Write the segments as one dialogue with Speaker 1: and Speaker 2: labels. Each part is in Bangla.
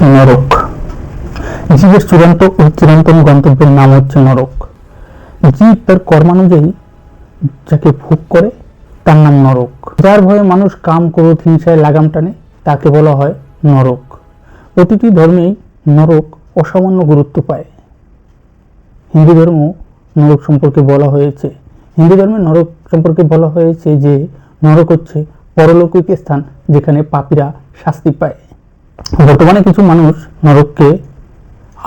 Speaker 1: নরক। জীবের চূড়ান্ত ও চিরন্তন গন্তব্যের নাম হচ্ছে নরক। জীব তার কর্মানুযায়ী, যাকে ভোগ করে, তার নাম নরক। যার ভয়ে মানুষ কাম, ক্রোধ, হিংসায় লাগাম টানে, তাকে বলা হয় নরক। প্রতিটি ধর্মেই নরক অসামান্য গুরুত্ব পায়। হিন্দু ধর্ম নরক সম্পর্কে বলা হয়েছে। হিন্দু ধর্মে নরক সম্পর্কে বলা হয়েছে যে, নরক হচ্ছে পরলৌকিক স্থান যেখানে পাপীরা শাস্তি পায়। বর্তমানে কিছু মানুষ নরককে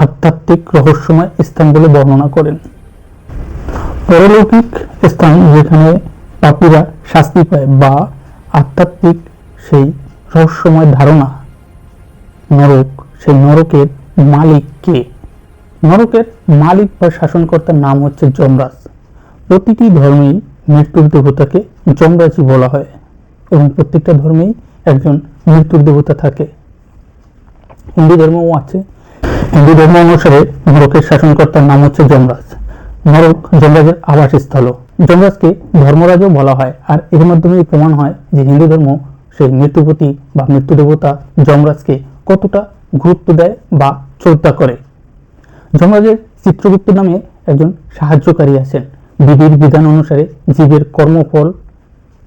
Speaker 1: আধ্যাত্মিক রহস্যময় স্থান বলে বর্ণনা করেন। পরলৌকিক স্থান যেখানে পাপীরা শাস্তি পায় বা আধ্যাত্মিক সেই রহস্যময় ধারণা। নরক, সেই নরকের মালিক কে? নরকের মালিক বা শাসনকর্তার নাম হচ্ছে যমরাজ। প্রতিটি ধর্মেই মৃত্যুর দেবতাকে যমরাজই বলা হয় এবং প্রত্যেকটা ধর্মেই একজন মৃত্যুর দেবতা থাকে। হিন্দু ধর্মও আছে। হিন্দু ধর্ম অনুসারে নরকের শাসনকর্তার নাম হচ্ছে যমরাজ। নরক যমরাজের আবাসস্থল। যমরাজকে ধর্মরাজও বলা হয় আর এর মাধ্যমেই প্রমাণ হয় যে হিন্দু ধর্ম সেই মৃত্যুপতি বা মৃত্যু দেবতা যমরাজকে কতটা গুরুত্ব দেয় বা শ্রদ্ধা করে। যমরাজের চিত্রগুপ্ত নামে একজন সাহায্যকারী আছেন। বিধির বিধান অনুসারে জীবের কর্মফল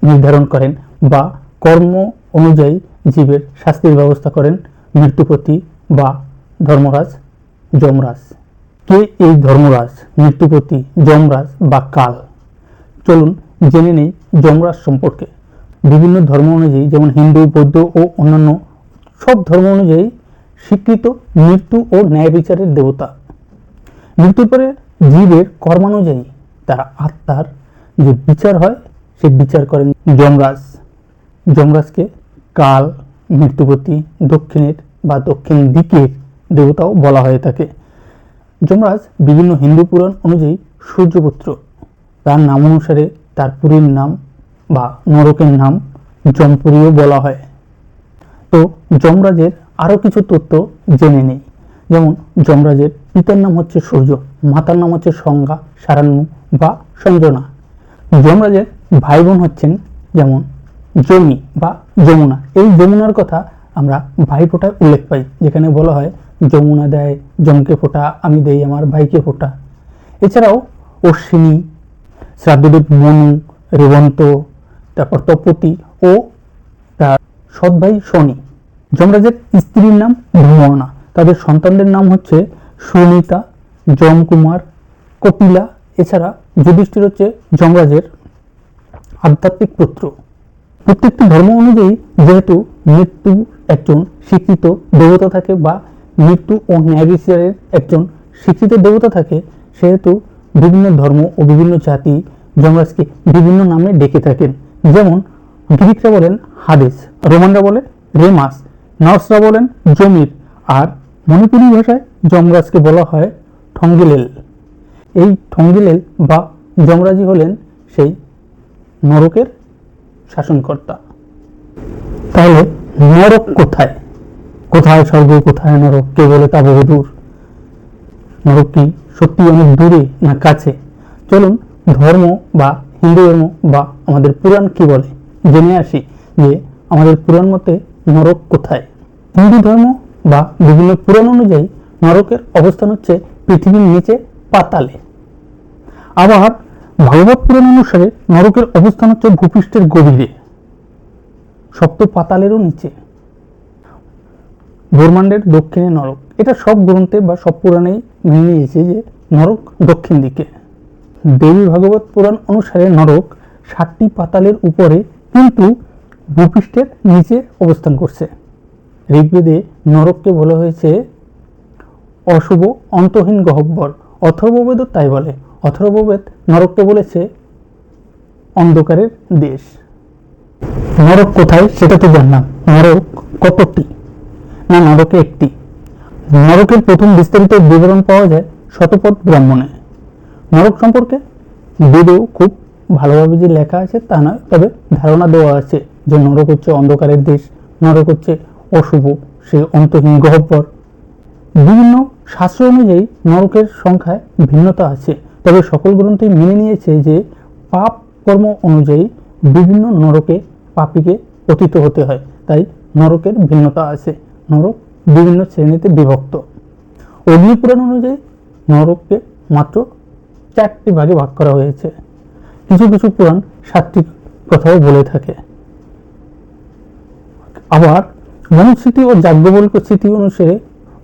Speaker 1: নির্ধারণ করেন বা কর্ম অনুযায়ী জীবের শাস্তির ব্যবস্থা করেন। মৃত্যুপতি বা ধর্মরাজ যমরাজ। কে এই ধর্মরাজ, মৃত্যুপতি, যমরাজ বা কাল? চলুন জেনে নেই যমরাজ সম্পর্কে। বিভিন্ন ধর্ম অনুযায়ী, যেমন হিন্দু, বৌদ্ধ ও অন্যান্য, সব ধর্ম অনুযায়ী স্বীকৃত মৃত্যু ও ন্যায় বিচারের দেবতা। মৃত্যুর পরে জীবের কর্মানুযায়ী তার আত্মার যে বিচার হয়, সে বিচার করেন যমরাজ। যমরাজকে কাল মৃত্যুপতি দক্ষিণের বা দক্ষিণ দিকের দেবতাও বলা হয়ে থাকে। যমরাজ বিভিন্ন হিন্দু পুরাণ অনুযায়ী সূর্যপুত্র। তার নাম অনুসারে তার পুরীর নাম বা নরকের নাম যমপুরীও বলা হয়। তো যমরাজের আরও কিছু তথ্য জেনে নেই। যেমন যমরাজের পিতার নাম হচ্ছে সূর্য, মাতার নাম হচ্ছে সংজ্ঞা সারান্নু বা সঞ্জনা। যমরাজের ভাই বোন হচ্ছেন যেমন জমি বা যমুনা। এই যমুনার কথা আমরা ভাইফোঁটায় উল্লেখ পাই, যেখানে বলা হয়, যমুনা দেয়, জমকে ফোঁটা, আমি দেই আমার ভাইকে ফোঁটা। এছাড়াও অশ্বিনী, শ্রাদ্ধদেব মনু, রেবন্ত, তারপর তপতি ও তার সৎ ভাই শনি। যমরাজের স্ত্রীর নাম ধূমনা তাদের সন্তানদের নাম হচ্ছে সুনিতা, যমকুমার, কপিলা। এছাড়া যুধিষ্ঠির হচ্ছে যমরাজের আধ্যাত্মিক পুত্র। প্রত্যেকটি ধর্ম অনুযায়ী যেহেতু মৃত্যু একজন স্বীকৃত দেবতা থাকে বা মৃত্যু ও ন্যায় বিচারের একজন স্বীকৃত দেবতা থাকে, সেহেতু বিভিন্ন ধর্ম ও বিভিন্ন জাতি যমরাজকে বিভিন্ন নামে ডেকে থাকেন। যেমন গ্রিকরা বলেন হাদিস, রোমানরা বলে রেমাস নর্সরা বলেন জমির, আর মণিপুরী ভাষায় যমরাজকে বলা হয় ঠঙ্গিলেল। এই ঠঙ্গিলেল বা যমরাজি হলেন সেই নরকের শাসনকর্তা। তাহলে নরক কোথায়? কোথায় স্বর্গ কোথায় নরক? কে বলে তা বহুদূর নরক কি সত্যি অনেক দূরে না কাছে? চলুন ধর্ম বা হিন্দু ধর্ম বা আমাদের পুরাণ কি বলে? জেনে আসি যে আমাদের পুরাণ মতে নরক কোথায়? হিন্দু ধর্ম বা বিভিন্ন পুরাণ অনুযায়ী নরকের অবস্থান হচ্ছে পৃথিবীর নিচে পাতালে। আবার ভাগবত পুরাণ অনুসারে নরকের অবস্থান হচ্ছে ভূপৃষ্ঠের গভীরে সপ্ত পাতালেরও নিচে। ব্রহ্মাণ্ডের দক্ষিণে নরক। এটা সব গ্রন্থে বা সব পুরাণেই মেনে নিয়েছে যে নরক দক্ষিণ দিকে। দেবী ভাগবত পুরাণ অনুসারে নরক সাতটি পাতালের উপরে কিন্তু ভূপৃষ্ঠের নিচে অবস্থান করছে। ঋগ্বেদে নরককে বলা হয়েছে অশুভ অন্তহীন গহব্বর, অথর্ববেদও তাই বলে। অথর্ববেদ নরককে বলেছে, অন্ধকারের দেশ। নরক কোথায় সেটা তো জানলাম। নরক কতটি? না, নরকে একটি। নরকের প্রথম বিস্তারিত বিবরণ পাওয়া যায় শতপথ ব্রাহ্মণে। নরক সম্পর্কে বেদেও খুব ভালোভাবে যে লেখা আছে তা নয়, তবে ধারণা দেওয়া আছে যে নরক হচ্ছে অন্ধকারের দেশ, নরক হচ্ছে অশুভ, সে অন্তহীন গহ্বর বিভিন্ন শাস্ত্র অনুযায়ী নরকের সংখ্যায় ভিন্নতা আছে। তবে সকল গ্রন্থই মেনে নিয়েছে যে পাপ কর্ম অনুযায়ী বিভিন্ন নরকে পাপীকে পতিত হতে হয়। তাই নরকের ভিন্নতা আছে। নরক বিভিন্ন শ্রেণীতে বিভক্ত। অগ্নিপুরাণ অনুযায়ী নরককে মাত্র চারটি ভাগে ভাগ করা হয়েছে। কিছু কিছু পুরাণ সাতটি কথাও বলে থাকে। আবার মনুস্মৃতি ও যাজ্ঞবল্ক স্মৃতি অনুসারে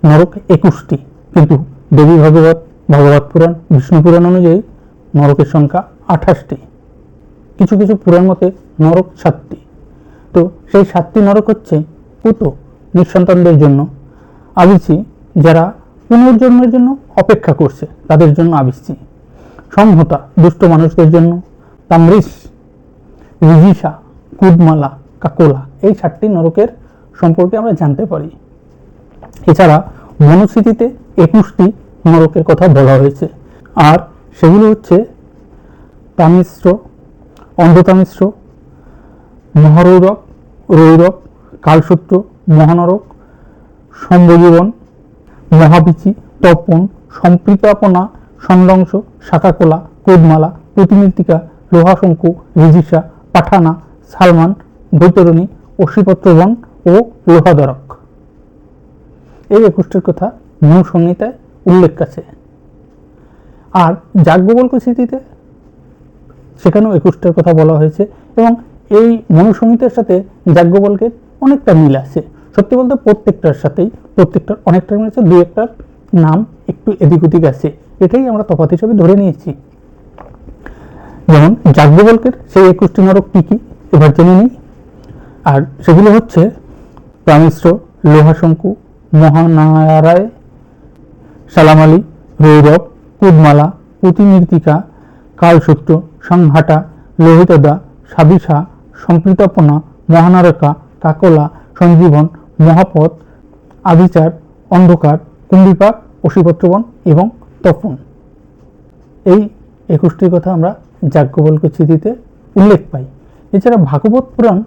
Speaker 1: নরক একুশটি, কিন্তু দেবী ভাগবত ভাগবত পুরাণ, বিষ্ণু পুরাণ অনুযায়ী নরকের সংখ্যা আঠাশটি। কিছু কিছু পুরাণ মতে নরক সাতটি। তো সেই সাতটি নরক হচ্ছে পুত নিঃসন্তানদের জন্য আবিসি যারা পুনর্জন্মের জন্য অপেক্ষা করছে, তাদের জন্য আবিসি সংহতা, দুষ্ট মানুষদের জন্য তামরিস রিজিসা কুদমালা, কাকোলা, এই সাতটি নরকের সম্পর্কে আমরা জানতে পারি। এছাড়া মনুস্মৃতিতে একুশটি নরকের কথা বলা হয়েছে। আর সেগুলো হচ্ছে তামিশ্র, অন্ধতামিশ্র, মহারৌরব, রৌরব, কালসূত্র, মহানরক সম্ভজীবন মহাবিচি, তপন সম্পৃতাপনা সংলংস শাখাকোলা, কোদমালা প্রতিমৃতিকা লোহাশঙ্কু, রিজিসা, পাঠানা, সালমান, বৈতরণী অশিপত্রবন ও লোহাদরক। এই একুশটির কথা মূল সংহিতায় উল্লেখ আছে। আর যাজ্ঞবল্ক স্মৃতিতে সেখানেও একুশটার কথা বলা হয়েছে এবং এই মনুসংহিতার সাথে যাজ্ঞবল্কের অনেকটা মিল আছে। সত্যি বলতে প্রত্যেকটার সাথেই প্রত্যেকটার অনেকটা মিল আছে দু একটার নাম একটু এদিক ওদিক আছে। এটাই আমরা তফাৎ হিসেবে ধরে নিয়েছি। যেমন যাজ্ঞবল্কের সেই একুশটি নরক কী কী, এবার জেনে নিই। আর সেগুলো হচ্ছে প্রামিশ্র লোহাশঙ্কু, মহানারায় সালামালি রৌরব কুদমালা প্রতিমৃতিকা কালসূত্র, সংহাটা, লোহিতদা, সাবিসা, সম্পৃতপনা, মহানারকা কাকলা সঞ্জীবন, মহাপথ আবিচার অন্ধকার কুম্ভিপাক অশিপত্রবন এবং তপন। এই একুশটির কথা আমরা যাজ্ঞবল্ক স্মৃতিতে উল্লেখ পাই। এছাড়া ভাগবত পুরাণ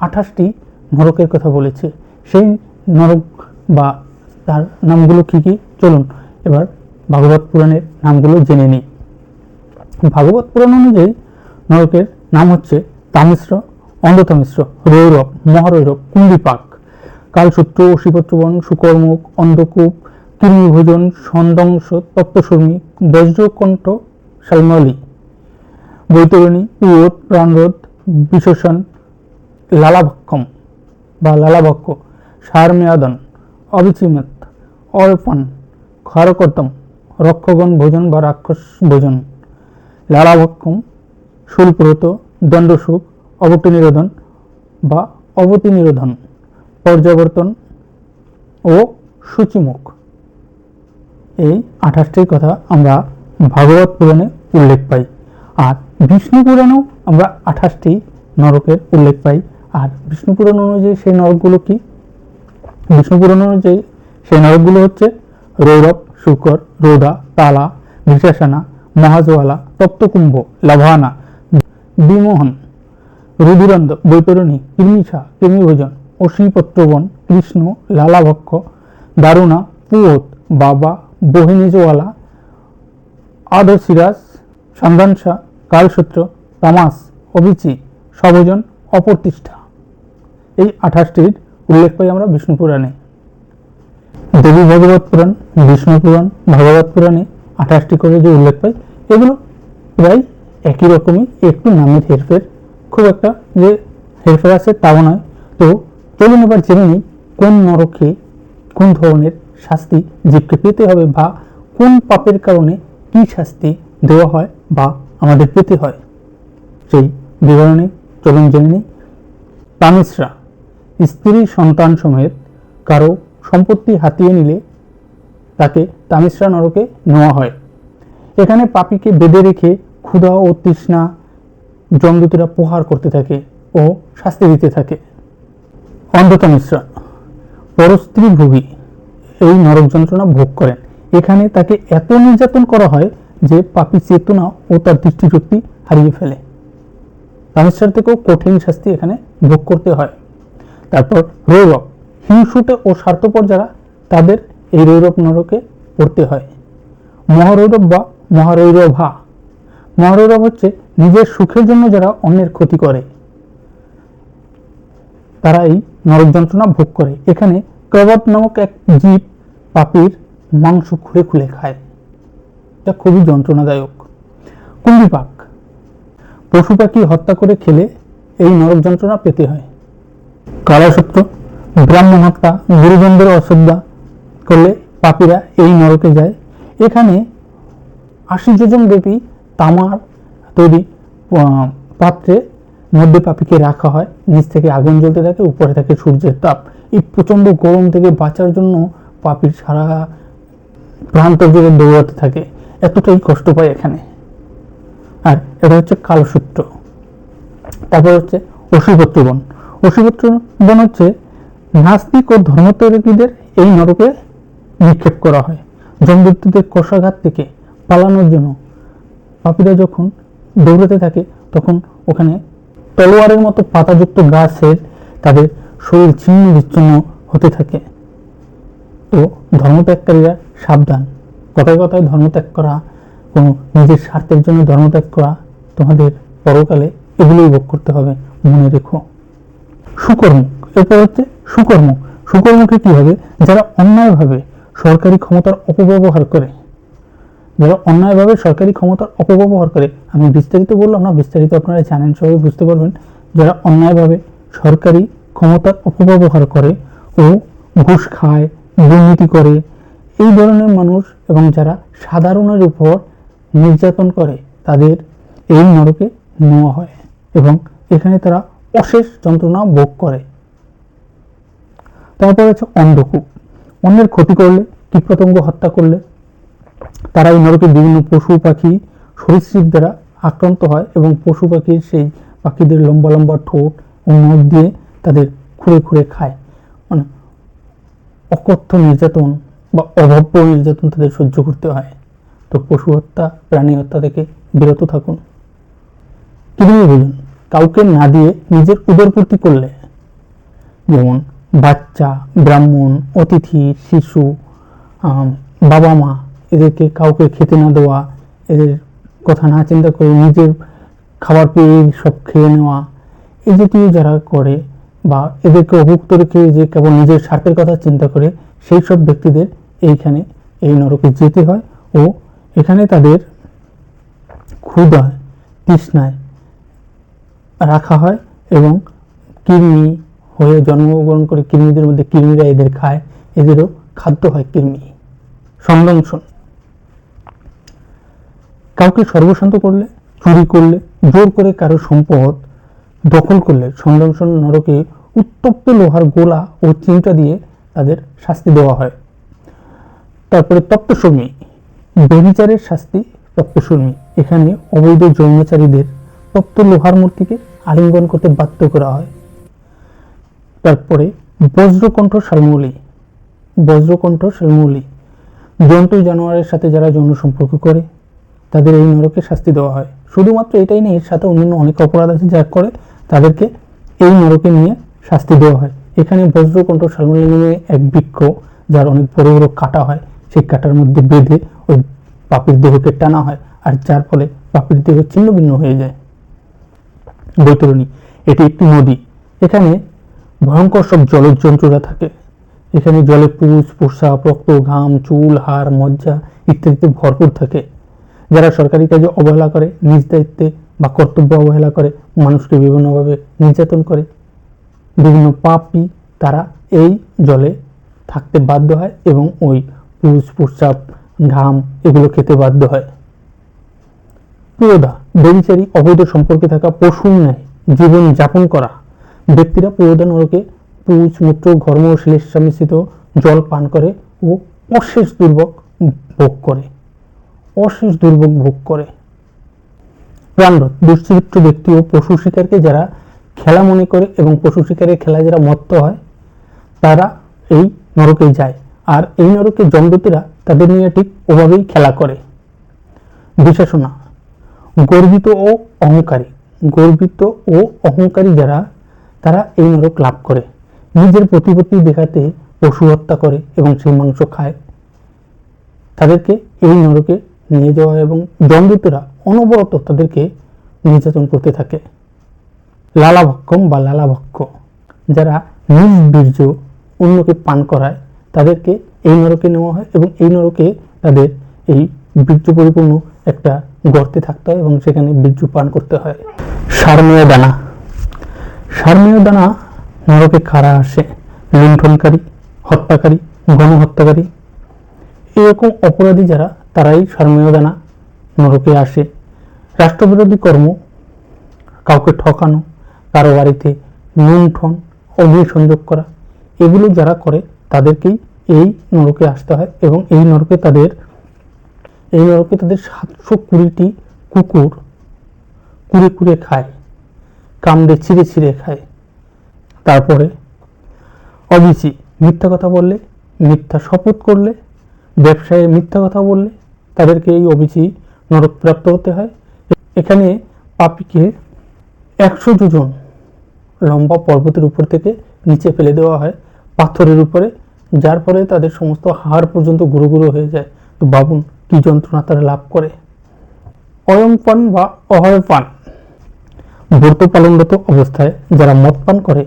Speaker 1: আঠাশটি নরকের কথা বলেছে। সেই নরক বা তার নামগুলো কি কি? চলুন এবার ভাগবত পুরাণের নামগুলো জেনে নিই। ভাগবত পুরাণ অনুযায়ী নরকের নাম হচ্ছে তামিশ্র, অন্ধতামিশ্র, রৌরব, মহারৌরব, কুম্ভিপাক। কালসূত্র, অশিপত্রবন, সুকর্মুক, অন্ধকূপ কৃমিভোজন সন্দংশ তপ্তশর্মী, বজ্রকণ্ঠ, শালমলি। বৈতরণী পুরোধ প্রাণরোধ, বিশোষণ, লালাভক্ষম বা লালাভক্ষ, সারমেয়াদন, অবিচিমত, অর্পণ। ক্ষারকর্তম রক্ষগণ ভোজন বা রাক্ষস ভোজন। লালাভক্ষম শুল্প্রত দণ্ডসুখ অবটি নিরোধন বা অবতি নিরোধন, পর্যাবর্তন ও সূচিমুখ। এই আঠাশটির কথা আমরা ভাগবত পুরাণে উল্লেখ পাই আর বিষ্ণু পুরাণেও আমরা আঠাশটি নরকের উল্লেখ পাই। আর বিষ্ণু পুরাণ অনুযায়ী সেই নরকগুলো কি? বিষ্ণু পুরাণ অনুযায়ী সেই নরকগুলো হচ্ছে রৌরব, শুকর, রোদা, তালা, ভিষাসানা মহাজওয়ালা তপ্তকুম্ভ, লাভানা, বিমোহন, রুধিরন্দ, বৈতরণী কৃমিষা কৃমিভোজন অশ্বিপত্রবন, কৃষ্ণ, লালাভক্ষ, দারুণা, পুয়ত, বাবা বহিনীজওয়ালা আদর্শিরাজ, সন্ধানসা, কালসূত্র, তামাস অবিচি সবজন অপ্রতিষ্ঠা। এই আঠাশটির উল্লেখ পাই আমরা বিষ্ণু পুরাণে দেবী ভাগবত পুরাণ, বিষ্ণু পুরাণ, ভাগবত পুরাণে আঠাশটি করে যে উল্লেখ পাই এগুলো প্রায় একই রকমই, একটু নামের হেরফের। খুব একটা যে হেরফের আছে তাও নয়। তো চলুন এবার জেনে নিই কোন নরকে কোন ধরনের শাস্তি জীবকে পেতে হবে বা কোন পাপের কারণে কি শাস্তি দেওয়া হয় বা আমাদের পেতে হয়। সেই বিবরণে চলুন জেনে নিই। তামিশ্রা, স্ত্রী সন্তান সমেত কারও সম্পত্তি হাতিয়ে নিলে তাকে তামিশ্রা নরকে নেওয়া হয়। এখানে পাপিকে বেঁধে রেখে ক্ষুধা ও তৃষ্ণা জমদূতেরা প্রহার করতে থাকে ও শাস্তি দিতে থাকে। অন্ধতামিশ্রা পরস্ত্রী ভোগী, এই নরক যন্ত্রণা ভোগ করেন। এখানে তাকে এত নির্যাতন করা হয় যে পাপি চেতনা ও তার দৃষ্টিশক্তি হারিয়ে ফেলে। তামিশ্রার থেকেও কঠিন শাস্তি এখানে ভোগ করতে হয়। তারপর রৌরব হিংসুটে ও স্বার্থপর যারা, তাদের এই রৌরব নরকে পড়তে হয়। মহারৌরব বা মহারৌরভা। মহারৌরব হচ্ছে নিজের সুখের জন্য যারা অন্যের ক্ষতি করে। তারা এই নরক যন্ত্রণা ভোগ করে। এখানে ক্রবত নামক এক জীব পাপির মাংস খুলে খুলে খায়। এটা খুবই যন্ত্রণাদায়ক। কুম্ভিপাক পশু পাখি হত্যা করে খেলে এই নরক যন্ত্রণা পেতে হয়। কালাসূত্র ব্রাহ্মণ হত্যা গুরুজনদের অশ্রদ্ধা করলে পাপীরা এই নরকে যায়। এখানে আশি যোজন ব্যাপী তামার তৈরি পাত্রে মধ্যে পাপিকে রাখা হয়। নিচ থেকে আগুন জ্বলতে থাকে, উপরে থাকে সূর্যের তাপ। এই প্রচণ্ড গরম থেকে বাঁচার জন্য পাপির সারা প্রান্ত জুড়ে দৌড়াতে থাকে। এতটাই কষ্ট পায় এখানে। আর এটা হচ্ছে কালসূত্র। তারপর হচ্ছে অশিপত্র বন বন হচ্ছে নাস্তিক ও ধর্মত্যাগীদের এই নরকে নিক্ষেপ করা হয়। জমদূতদের কষাঘাত থেকে পালানোর জন্য। পাপীরা যখন দৌড়াতে থাকে, তখন ওখানে তলোয়ারের মতো পাতাযুক্ত গাছের তাদের শরীর ছিন্ন বিচ্ছিন্ন হতে থাকে। তো ধর্মত্যাগকারীরা সাবধান। কথায় কথায় ধর্মত্যাগ করা, কোনো নিজের স্বার্থের জন্য ধর্মত্যাগ করা তোমাদের পরকালে এগুলোই ভোগ করতে হবে। মনে রেখো। সুকর্ম। এরপর হচ্ছে সুকর্ম। সুকর্মকে কি হবে? যারা অন্যায়ভাবে সরকারি ক্ষমতার অপব্যবহার করে। যারা অন্যায়ভাবে সরকারি ক্ষমতার অপব্যবহার করে। আমি বিস্তারিত বললাম না, বিস্তারিত আপনারা জানেন, সবাই বুঝতে পারবেন। যারা অন্যায়ভাবে সরকারি ক্ষমতার অপব্যবহার করে ও ঘুষ খায়, দুর্নীতি করে, এই ধরনের মানুষ এবং যারা সাধারণের উপর নির্যাতন করে, তাদের এই নরকে নেওয়া হয় এবং এখানে তারা অশেষ যন্ত্রণা ভোগ করে। তারপর হচ্ছে অন্ধকূপ। অন্যের ক্ষতি করলে, কীটপতঙ্গ হত্যা করলে তারা এই নরকে বিভিন্ন পশু পাখি, সরীসৃপ দ্বারা আক্রান্ত হয় এবং পশু পাখির সেই পাখিদের লম্বা লম্বা ঠোঁট ও নখ দিয়ে তাদের খুঁড়ে খুঁড়ে খায়। মানে অকথ্য নির্যাতন বা অভব্য নির্যাতন তাদের সহ্য করতে হয়। তো পশু হত্যা, প্রাণী হত্যা থেকে বিরত থাকুন। কৃমি ভোজন কাউকে না দিয়ে নিজের উদরপূর্তি করলে? যেমন বাচ্চা, ব্রাহ্মণ, অতিথি, শিশু বাবা মা, এদেরকে কাউকে খেতে না দেওয়া, এদের কথা না চিন্তা করে নিজের খাবার পেয়ে সব খেয়ে নেওয়া, এই জাতীয় যারা করে বা এদেরকে অভুক্ত রেখে যে কেবল নিজের স্বার্থের কথা চিন্তা করে, সেই সব ব্যক্তিদের এইখানে এই নরকে যেতে হয় ও এখানে তাদের ক্ষুধায় তৃষ্ণায় রাখা হয় এবং কৃমি হয়ে জন্মগ্রহণ করে কৃমিদের মধ্যে কৃমিরা এদের খায়, এদেরও খাদ্য হয় কৃমি। সংদংশন কাউকে সর্বশান্ত করলে, চুরি করলে, জোর করে কারও সম্পদ দখল করলে সংদংশন নরকে উত্তপ্ত লোহার গোলা ও চিমটা দিয়ে তাদের শাস্তি দেওয়া হয়। তারপরে তপ্তশর্মী বেবিচারের শাস্তি তপ্তশর্মী এখানে অবৈধ যৌনাচারীদের তপ্ত লোহার মূর্তিকে আলিঙ্গন করতে বাধ্য করা হয়। তারপরে বজ্রকণ্ঠ শালমৌলি বজ্রকণ্ঠ শালমৌলি জন্তু জানোয়ারের সাথে যারা যৌন সম্পর্ক করে, তাদের এই নরকে শাস্তি দেওয়া হয়। শুধুমাত্র এটাই নেই, এর সাথে অন্যান্য অনেক অপরাধ আছে যা করে তাদেরকে এই নরকে নিয়ে শাস্তি দেওয়া হয়। এখানে বজ্রকণ্ঠ শালমৌলি নামে এক বৃক্ষ, যার অনেক বড় বড় কাটা হয়, সেই কাটার মধ্যে বেঁধে ওই পাপির দেহকে টানা হয় আর যার ফলে পাপির দেহ ছিন্ন ভিন্ন হয়ে যায়। বৈতরণী, এটি একটি নদী। এখানে ভয়ঙ্কর সব জলজ জন্তুরা থাকে। এখানে জলে পুষ প্রস্রাব রক্ত, ঘাম, চুল, হাড়, মজ্জা ইত্যাদিতে ভরপুর থাকে। যারা সরকারি কাজে অবহেলা করে, নিজ দায়িত্বে বা কর্তব্য অবহেলা করে, মানুষকে বিভিন্নভাবে নির্যাতন করে। বিভিন্ন পাপি তারা এই জলে থাকতে বাধ্য হয় এবং ওই পুষ প্রস্রাব ঘাম এগুলো খেতে বাধ্য হয়। প্রিয়দা, বেবিচারী অবৈধ সম্পর্কে থাকা পশুর ন্যায় জীবন যাপন করা। ব্যক্তিরা প্রিয়দা নরকে পুজ, মূত্র, ঘর্ম শ্লেষা মিশ্রিত জল পান করে ও অশেষ দুর্ভোগ ভোগ করে। অশেষ দুর্ভোগ ভোগ করে। প্রাণরত দুশ্চরিত্র ব্যক্তি ও পশু শিকারকে যারা খেলা মনে করে এবং পশু শিকারের খেলায় যারা মত্ত হয়, তারা এই নরকে যায়। আর এই নরকে জমদূতেরা তাদের নিয়ে ঠিক ওভাবেই খেলা করে। বিশেষণা, গর্বিত ও অহংকারী। গর্বিত ও অহংকারী যারা তারা এই নরক লাভ করে। নিজের প্রতিপত্তি দেখাতে পশু হত্যা করে এবং সেই মাংস খায়। তাদেরকে এই নরকে নিয়ে যাওয়া এবং দণ্ডিতরা অনবরত তাদেরকে নির্যাতন করতে থাকে। লালাভক্ষম বা লালাভক্ষ, যারা নিজ বীর্য অন্যকে পান করায়, তাদেরকে এই নরকে নেওয়া হয় এবং এই নরকে তাদের এই বীর্য পরিপূর্ণ একটা গর্তে থাকতে হয় এবং সেখানে বীর্য পান করতে হয়। সারমেয় দানা। সারমেয় দানা নরকে কারা আসে, লুণ্ঠনকারী, হত্যাকারী, গণহত্যাকারী। এরকম অপরাধী যারা, তারাই সারমেয় দানা নরকে আসে। রাষ্ট্রবিরোধী কর্ম, কাউকে ঠকানো, কারও বাড়িতে লুণ্ঠন, অগ্নিসংযোগ করা, এগুলো যারা করে, তাদেরকেই এই নরকে আসতে হয় এবং এই নরকে তাদের, এই নরকে তাদের সাতশো কুড়িটি কুকুর, কুড়ে কুড়ে খায়। কামড়ে ছিঁড়ে ছিঁড়ে খায়। তারপরে অবিচি মিথ্যা কথা বললে, মিথ্যা শপথ করলে, ব্যবসায়ে মিথ্যা কথা বললে তাদেরকে এই অবিচি নরক প্রাপ্ত হতে হয়। এখানে পাপিকে একশো যোজন লম্বা পর্বতের উপর থেকে নিচে ফেলে দেওয়া হয় পাথরের উপরে, যার ফলে তাদের সমস্ত হাড় পর্যন্ত গুঁড়ো গুঁড়ো হয়ে যায়। তো বাবুন কি যন্ত্রণা তারা লাভ করে। অয়ম পান বা অহয় পান ব্রত অবস্থায় যারা মদ পান করে,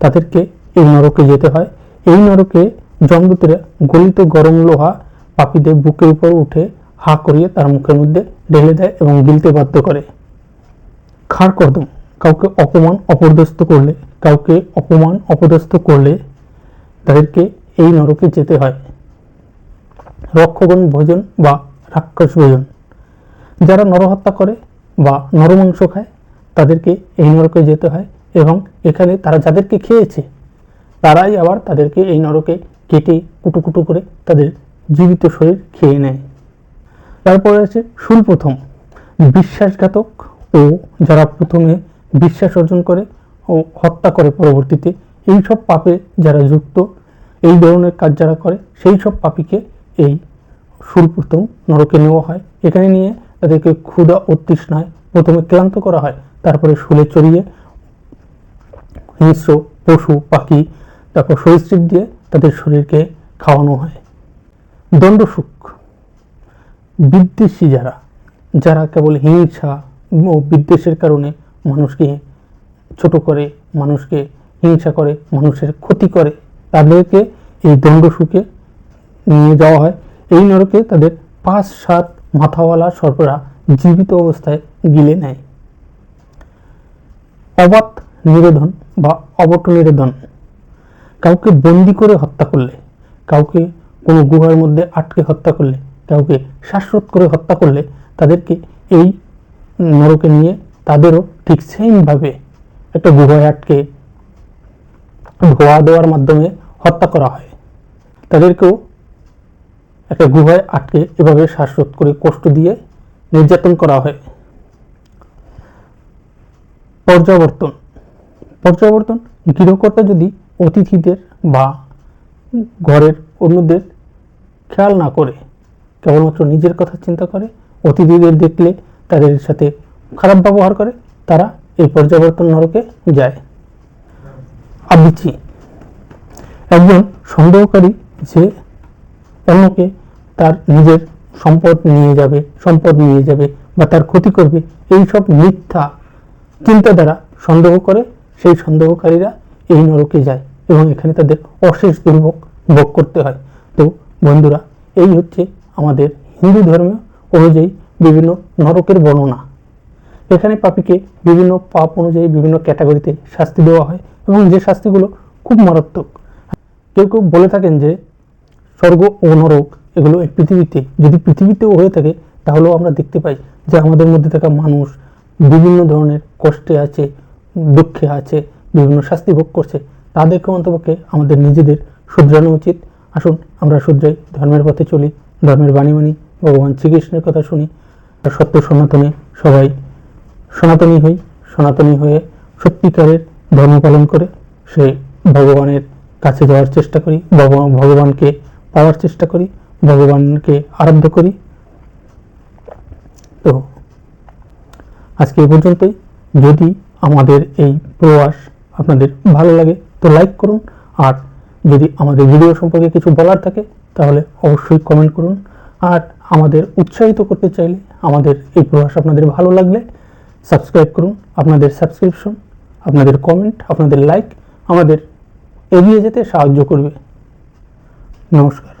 Speaker 1: তাদেরকে এই নরকে যেতে হয়। এই নরকে জমদূতেরা গলিত গরম লোহা পাপীদের বুকের উপর উঠে হা করিয়ে তার মুখের মধ্যে ঢেলে দেয় এবং গিলতে বাধ্য করে। খাড় কদম কাউকে অপমান, অপদস্থ করলে, কাউকে অপমান, অপদস্থ করলে তাদেরকে এই নরকে যেতে হয়। রক্ষগণ ভোজন বা রাক্ষস ভোজন, যারা নরহত্যা করে বা নরমাংস খায় তাদেরকে এই নরকে যেতে হয় এবং এখানে তারা যাদেরকে খেয়েছে, তারাই আবার তাদেরকে এই নরকে কেটে কুটু কুটু করে তাদের জীবিত শরীর খেয়ে নেয়। তারপরে আছে শুল প্রথম, বিশ্বাসঘাতক ও যারা প্রথমে বিশ্বাস অর্জন করে ও হত্যা করে পরবর্তীতে, এই সব পাপে যারা যুক্ত, এই ধরনের কাজ যারা করে, সেই সব পাপীকে এই সুরপ্রথম নরকে নেওয়া হয়। এখানে নিয়ে তাদেরকে ক্ষুধা ও তৃষ্ণায় প্রথমে ক্লান্ত করা হয়, তারপরে শুলে চড়িয়ে হিংস্র পশু, পাখি, তারপর সরীসৃপ দিয়ে তাদের শরীরকে খাওয়ানো হয়। দণ্ডসুখ বিদ্বেষী যারা যারা কেবল হিংসা ও বিদ্বেষের কারণে মানুষকে ছোট করে, মানুষকে হিংসা করে, মানুষের ক্ষতি করে, তাদেরকে এই দণ্ডসুখে নিয়ে যাওয়া হয়। এই নরকে তাদের পাঁচ সাত মাথাওয়ালা সর্পরা জীবিত অবস্থায় গিলে নেয়। অবাধ নিবেদন বা অবট নিবেদন কাউকে বন্দি করে হত্যা করলে, কাউকে কোনো গুহার মধ্যে আটকে হত্যা করলে, কাউকে শ্বাসরোধ করে হত্যা করলে তাদেরকে এই নরকে নিয়ে তাদেরও ঠিক সেমভাবে একটা গুহায় আটকে ধোয়া দেওয়ার মাধ্যমে হত্যা করা হয়। তাদেরকেও একটা গুহায় আটকে এভাবে শ্বাসরোধ করে কষ্ট দিয়ে নির্যাতন করা হয়। পর্যাবর্তন। পর্যাবর্তন গৃহকর্তা যদি অতিথিদের বা ঘরের অন্যদের খেয়াল না করে, কেবলমাত্র নিজের কথা চিন্তা করে, অতিথিদের দেখলে তাদের সাথে খারাপ ব্যবহার করে, তারা এই পর্যাবর্তন নরকে যায়। আবিচি একজন সন্দেহকারী যে অন্যকে তার নিজের সম্পদ নিয়ে যাবে, সম্পদ নিয়ে যাবে বা তার ক্ষতি করবে এই সব মিথ্যা চিন্তা দ্বারা সন্দেহ করে, সেই সন্দেহকারীরা এই নরকে যায় এবং এখানে তাদের অশেষ দুর্ভোগ ভোগ করতে হয়। তো বন্ধুরা, এই হচ্ছে আমাদের হিন্দু ধর্ম অনুযায়ী বিভিন্ন নরকের বর্ণনা। এখানে পাপীকে বিভিন্ন পাপ অনুযায়ী বিভিন্ন ক্যাটাগরিতে শাস্তি দেওয়া হয় এবং যে শাস্তিগুলো খুব মারাত্মক। কেউ কেউ বলে থাকেন যে স্বর্গ ও নরক এগুলো এই পৃথিবীতে, যদি পৃথিবীতেও হয়ে থাকে, তাহলেও আমরা দেখতে পাই যে আমাদের মধ্যে থাকা মানুষ বিভিন্ন ধরনের কষ্টে আছে, দুঃখে আছে, বিভিন্ন শাস্তি ভোগ করছে। তাদেরকে অন্তপক্ষে আমাদের নিজেদের শুধরানো উচিত। আসুন, আমরা শুধরাই, ধর্মের পথে চলি, ধর্মের বাণী মানি, ভগবান শ্রীকৃষ্ণের কথা শুনি, আর সত্য সনাতনে সবাই সনাতনী হই, সনাতনী হয়ে সত্যিকারের ধর্ম পালন করে, সে ভগবানের কাছে যাওয়ার চেষ্টা করি, ভগবান ভগবানকে পাওয়ার চেষ্টা করি। ভগবানকে আরাধ্য করি। তো আজকে এই পর্যন্তই। যদি আমাদের এই প্রয়াস আপনাদের ভালো লাগে, তো লাইক করুন। আর যদি আমাদের ভিডিও সম্পর্কে কিছু বলার থাকে, তাহলে অবশ্যই কমেন্ট করুন। আর আমাদের উৎসাহিত করতে চাইলে আমাদের এই প্রয়াস আপনাদের ভালো লাগলে সাবস্ক্রাইব করুন। আপনাদের সাবস্ক্রিপশন আপনাদের কমেন্ট আপনাদের লাইক আমাদের এগিয়ে যেতে সাহায্য করবে। নমস্কার।